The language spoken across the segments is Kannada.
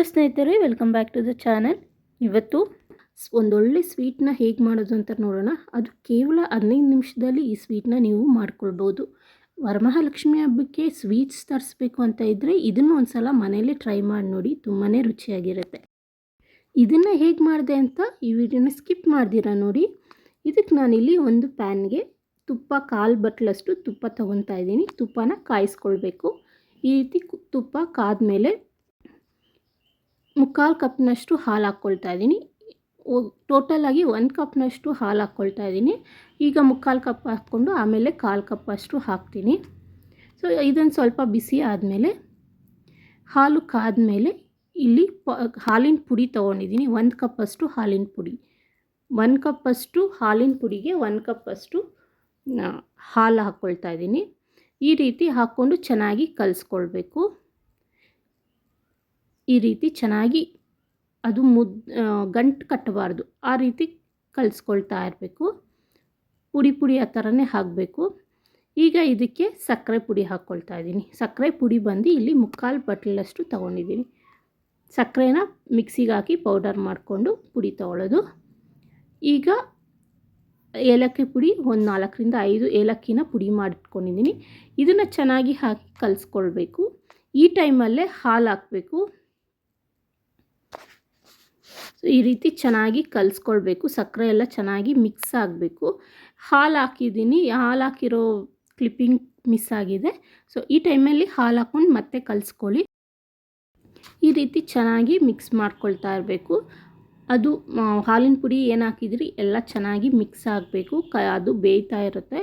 ಹಲೋ ಸ್ನೇಹಿತರೆ welcome back to the channel ಇವತ್ತು ಒಂದೊಳ್ಳೆ ಸ್ವೀಟ್ನ ಹೇಗೆ ಮಾಡೋದು ಅಂತ ನೋಡೋಣ. ಅದು ಕೇವಲ ಹದಿನೈದು ನಿಮಿಷದಲ್ಲಿ ಈ ಸ್ವೀಟ್ನ ನೀವು ಮಾಡ್ಕೊಳ್ಬೋದು. ವರಮಹಾಲಕ್ಷ್ಮಿ ಹಬ್ಬಕ್ಕೆ ಸ್ವೀಟ್ಸ್ ತರಿಸ್ಬೇಕು ಅಂತ ಇದ್ದರೆ ಇದನ್ನು ಒಂದು ಸಲ ಟ್ರೈ ಮಾಡಿ ನೋಡಿ ತುಂಬಾ ರುಚಿಯಾಗಿರುತ್ತೆ. ಇದನ್ನು ಹೇಗೆ ಮಾಡಿದೆ ಅಂತ ಈ ವಿಡಿಯೋನ ಸ್ಕಿಪ್ ಮಾಡ್ದಿರಾ ನೋಡಿ. ಇದಕ್ಕೆ ನಾನಿಲ್ಲಿ ಒಂದು ಪ್ಯಾನ್ಗೆ ತುಪ್ಪ ಕಾಲು ಬಟ್ಲಷ್ಟು ತುಪ್ಪ ತೊಗೊತಾ ಇದ್ದೀನಿ. ತುಪ್ಪನ ಕಾಯಿಸ್ಕೊಳ್ಬೇಕು. ಈ ರೀತಿ ತುಪ್ಪ ಕಾದ ಕಾದ್ಮೇಲೆ ಮುಕ್ಕಾಲು ಕಪ್ನಷ್ಟು ಹಾಲು ಹಾಕ್ಕೊಳ್ತಾ ಇದ್ದೀನಿ. ಟೋಟಲಾಗಿ ಒಂದು ಕಪ್ನಷ್ಟು ಹಾಲು ಹಾಕ್ಕೊಳ್ತಾ ಇದ್ದೀನಿ. ಈಗ ಮುಕ್ಕಾಲು ಕಪ್ ಹಾಕ್ಕೊಂಡು ಆಮೇಲೆ ಕಾಲು ಕಪ್ ಅಷ್ಟು ಹಾಕ್ತೀನಿ. ಸೊ ಇದನ್ನು ಸ್ವಲ್ಪ ಬಿಸಿ ಆದಮೇಲೆ ಹಾಲು ಕಾದಮೇಲೆ ಇಲ್ಲಿ ಪ, ಹಾಲಿನ ಪುಡಿ ತೊಗೊಂಡಿದ್ದೀನಿ. ಒಂದು ಕಪ್ಪಷ್ಟು ಹಾಲಿನ ಪುಡಿ. ಒಂದು ಕಪ್ಪಷ್ಟು ಹಾಲಿನ ಪುಡಿಗೆ ಒಂದು ಕಪ್ಪಷ್ಟು ಹಾಲು ಹಾಕ್ಕೊಳ್ತಾ ಇದ್ದೀನಿ. ಈ ರೀತಿ ಹಾಕ್ಕೊಂಡು ಚೆನ್ನಾಗಿ ಕಲಿಸ್ಕೊಳ್ಬೇಕು. ಈ ರೀತಿ ಚೆನ್ನಾಗಿ ಅದು ಮುದ್ ಗಂಟು ಕಟ್ಟಬಾರ್ದು. ಆ ರೀತಿ ಕಲಿಸ್ಕೊಳ್ತಾ ಇರಬೇಕು. ಪುಡಿ ಪುಡಿ ಆ ಥರನೇ ಹಾಕಬೇಕು. ಈಗ ಇದಕ್ಕೆ ಸಕ್ಕರೆ ಪುಡಿ ಹಾಕ್ಕೊಳ್ತಾ ಇದ್ದೀನಿ. ಸಕ್ಕರೆ ಪುಡಿ ಬಂದು ಇಲ್ಲಿ ಮುಕ್ಕಾಲು ಬಟ್ಲಷ್ಟು ತೊಗೊಂಡಿದ್ದೀನಿ. ಸಕ್ಕರೆನ ಮಿಕ್ಸಿಗೆ ಹಾಕಿ ಪೌಡರ್ ಮಾಡಿಕೊಂಡು ಪುಡಿ ತೊಗೊಳ್ಳೋದು. ಈಗ ಏಲಕ್ಕಿ ಪುಡಿ ಒಂದು ನಾಲ್ಕರಿಂದ ಐದು ಏಲಕ್ಕಿನ ಪುಡಿ ಮಾಡಿಟ್ಕೊಂಡಿದ್ದೀನಿ. ಇದನ್ನು ಚೆನ್ನಾಗಿ ಹಾಕಿ ಕಲಿಸ್ಕೊಳ್ಬೇಕು. ಈ ಟೈಮಲ್ಲೇ ಹಾಲು ಹಾಕಬೇಕು. ಸೊ ಈ ರೀತಿ ಚೆನ್ನಾಗಿ ಕಲಿಸ್ಕೊಳ್ಬೇಕು. ಸಕ್ಕರೆ ಎಲ್ಲ ಚೆನ್ನಾಗಿ ಮಿಕ್ಸ್ ಆಗಬೇಕು. ಹಾಲು ಹಾಕಿದ್ದೀನಿ. ಹಾಲು ಹಾಕಿರೋ ಕ್ಲಿಪ್ಪಿಂಗ್ ಮಿಸ್ ಆಗಿದೆ. ಸೊ ಈ ಟೈಮಲ್ಲಿ ಹಾಲು ಹಾಕ್ಕೊಂಡು ಮತ್ತೆ ಕಲಿಸ್ಕೊಳ್ಳಿ. ಈ ರೀತಿ ಚೆನ್ನಾಗಿ ಮಿಕ್ಸ್ ಮಾಡ್ಕೊಳ್ತಾ ಇರಬೇಕು. ಅದು ಹಾಲಿನ ಪುಡಿ ಏನು ಹಾಕಿದ್ರಿ? ಎಲ್ಲ ಚೆನ್ನಾಗಿ ಮಿಕ್ಸ್ ಆಗಬೇಕು. ಕ, ಅದು ಬೇಯ್ತಾ ಇರುತ್ತೆ.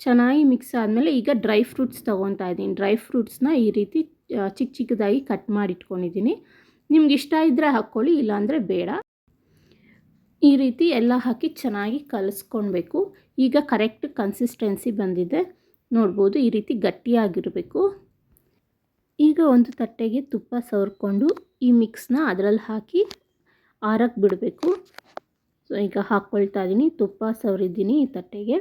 ಚೆನ್ನಾಗಿ ಮಿಕ್ಸ್ ಆದಮೇಲೆ ಈಗ ಡ್ರೈ ಫ್ರೂಟ್ಸ್ ತೊಗೊತಾ ಇದ್ದೀನಿ. ಡ್ರೈ ಫ್ರೂಟ್ಸ್ನ ಈ ರೀತಿ ಚಿಕ್ಕ ಚಿಕ್ಕದಾಗಿ ಕಟ್ ಮಾಡಿ ಇಟ್ಕೊಂಡಿದ್ದೀನಿ ನಿಮ್ಗೆ ಇಷ್ಟ ಇದ್ದರೆ ಹಾಕ್ಕೊಳ್ಳಿ, ಇಲ್ಲಾಂದರೆ ಬೇಡ. ಈ ರೀತಿ ಎಲ್ಲ ಹಾಕಿ ಚೆನ್ನಾಗಿ ಕಲಿಸ್ಕೊಳ್ಬೇಕು. ಈಗ ಕರೆಕ್ಟ್ ಕನ್ಸಿಸ್ಟೆನ್ಸಿ ಬಂದಿದೆ. ನೋಡ್ಬೋದು ಈ ರೀತಿ ಗಟ್ಟಿಯಾಗಿರಬೇಕು. ಈಗ ಒಂದು ತಟ್ಟೆಗೆ ತುಪ್ಪ ಸವರ್ಕೊಂಡು ಈ ಮಿಕ್ಸ್ನ ಅದರಲ್ಲಿ ಹಾಕಿ ಆರಕ್ಕೆ ಬಿಡಬೇಕು. ಸೊ ಈಗ ಹಾಕ್ಕೊಳ್ತಾ ಇದ್ದೀನಿ ತುಪ್ಪ ಸವರಿದ್ದೀನಿ ಈ ತಟ್ಟೆಗೆ.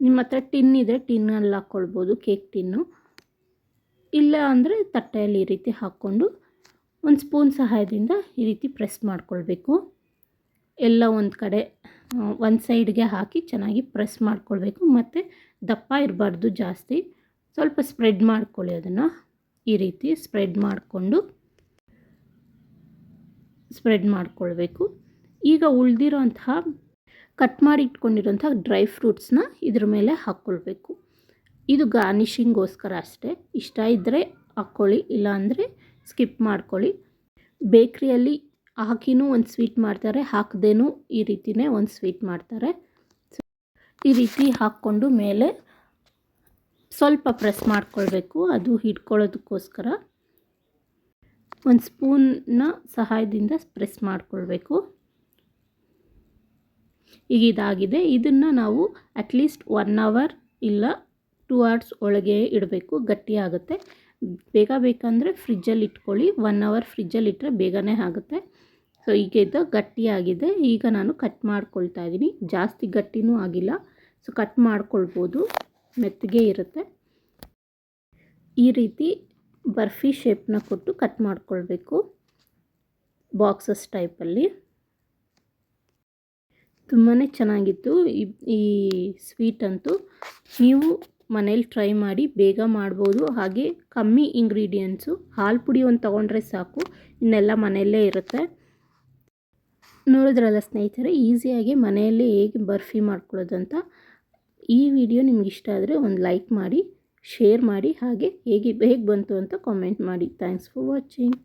ನಿಮ್ಮ ಹತ್ರ ಟಿನ್ ಇದ್ದರೆ ಟಿನ್ನಲ್ಲಿ ಹಾಕ್ಕೊಳ್ಬೋದು, ಕೇಕ್ ಟಿನ್ನು. ಇಲ್ಲ ಅಂದರೆ ತಟ್ಟೆಯಲ್ಲಿ ಈ ರೀತಿ ಹಾಕ್ಕೊಂಡು ಒಂದು ಸ್ಪೂನ್ ಸಹಾಯದಿಂದ ಈ ರೀತಿ ಪ್ರೆಸ್ ಮಾಡ್ಕೊಳ್ಬೇಕು. ಎಲ್ಲ ಒಂದು ಕಡೆ ಒಂದು ಸೈಡ್ಗೆ ಹಾಕಿ ಚೆನ್ನಾಗಿ ಪ್ರೆಸ್ ಮಾಡ್ಕೊಳ್ಬೇಕು. ಮತ್ತು ದಪ್ಪ ಇರಬಾರ್ದು ಜಾಸ್ತಿ. ಸ್ವಲ್ಪ ಸ್ಪ್ರೆಡ್ ಮಾಡ್ಕೊಳ್ಳಿ ಅದನ್ನು. ಈ ರೀತಿ ಸ್ಪ್ರೆಡ್ ಮಾಡಿಕೊಂಡು ಸ್ಪ್ರೆಡ್ ಮಾಡ್ಕೊಳ್ಬೇಕು. ಈಗ ಉಳಿದಿರೋಂತಹ, ಕಟ್ ಮಾಡಿ ಇಟ್ಕೊಂಡಿರೋಂಥ ಡ್ರೈ ಫ್ರೂಟ್ಸ್ನ ಇದ್ರ ಮೇಲೆ ಹಾಕ್ಕೊಳ್ಬೇಕು ಇದು ಗಾರ್ನಿಷಿಂಗೋಸ್ಕರ ಅಷ್ಟೇ. ಇಷ್ಟ ಇದ್ದರೆ ಹಾಕ್ಕೊಳ್ಳಿ, ಇಲ್ಲಾಂದರೆ ಸ್ಕಿಪ್ ಮಾಡ್ಕೊಳ್ಳಿ. ಬೇಕ್ರಿಯಲ್ಲಿ ಹಾಕಿನೂ ಒಂದು ಸ್ವೀಟ್ ಮಾಡ್ತಾರೆ, ಹಾಕದೇನೂ ಈ ರೀತಿನೇ ಒಂದು ಸ್ವೀಟ್ ಮಾಡ್ತಾರೆ. ಈ ರೀತಿ ಹಾಕ್ಕೊಂಡು ಮೇಲೆ ಸ್ವಲ್ಪ ಪ್ರೆಸ್ ಮಾಡ್ಕೊಳ್ಬೇಕು, ಅದು ಹಿಡ್ಕೊಳ್ಳೋದಕ್ಕೋಸ್ಕರ. ಒಂದು ಸ್ಪೂನ್ನ ಸಹಾಯದಿಂದ ಪ್ರೆಸ್ ಮಾಡ್ಕೊಳ್ಬೇಕು. ಈಗ ಇದಾಗಿದೆ. ಇದನ್ನು ನಾವು ಅಟ್ಲೀಸ್ಟ್ ಒನ್ ಅವರ್ ಇಲ್ಲ ಟೂ ಅವರ್ಸ್ ಒಳಗೆ ಇಡಬೇಕು ಗಟ್ಟಿಯಾಗುತ್ತೆ ಬೇಗ ಬೇಕಂದರೆ ಫ್ರಿಜ್ಜಲ್ಲಿ ಇಟ್ಕೊಳ್ಳಿ. ಒನ್ ಅವರ್ ಫ್ರಿಜ್ಜಲ್ಲಿ ಇಟ್ಟರೆ ಬೇಗನೆ ಆಗುತ್ತೆ. ಸೊ ಈಗ ಇದು ಗಟ್ಟಿಯಾಗಿದೆ ಈಗ ನಾನು ಕಟ್ ಮಾಡ್ಕೊಳ್ತಾ ಇದ್ದೀನಿ. ಜಾಸ್ತಿ ಗಟ್ಟಿನೂ ಆಗಿಲ್ಲ. ಸೊ ಕಟ್ ಮಾಡ್ಕೊಳ್ಬೋದು. ಮೆತ್ತಗೆ ಇರುತ್ತೆ. ಈ ರೀತಿ ಬರ್ಫಿ ಶೇಪ್ನ ಕೊಟ್ಟು ಕಟ್ ಮಾಡ್ಕೊಳ್ಬೇಕು. ಬಾಕ್ಸಸ್ ಟೈಪಲ್ಲಿ ತುಂಬಾ ಚೆನ್ನಾಗಿತ್ತು. ಈ ಸ್ವೀಟ್ ಅಂತೂ ನೀವು ಮನೇಲಿ ಟ್ರೈ ಮಾಡಿ ಬೇಗ ಮಾಡ್ಬೋದು. ಹಾಗೆ ಕಮ್ಮಿ ಇಂಗ್ರೀಡಿಯೆಂಟ್ಸು ಹಾಲು ಪುಡಿ ಒಂದು ತೊಗೊಂಡ್ರೆ ಸಾಕು. ಇನ್ನೆಲ್ಲ ಮನೆಯಲ್ಲೇ ಇರುತ್ತೆ. ನೋಡಿದ್ರಲ್ಲ ಸ್ನೇಹಿತರೆ, ಈಸಿಯಾಗಿ ಮನೆಯಲ್ಲಿ ಹೇಗೆ ಬರ್ಫಿ ಮಾಡ್ಕೊಳ್ಳೋದು ಅಂತ ಈ ವಿಡಿಯೋ ನಿಮ್ಗೆ ಇಷ್ಟ ಆದರೆ ಒಂದು ಲೈಕ್ ಮಾಡಿ ಶೇರ್ ಮಾಡಿ, ಹಾಗೆ ಹೇಗೆ ಹೇಗೆ ಬಂತು ಅಂತ ಕಾಮೆಂಟ್ ಮಾಡಿ. Thanks for watching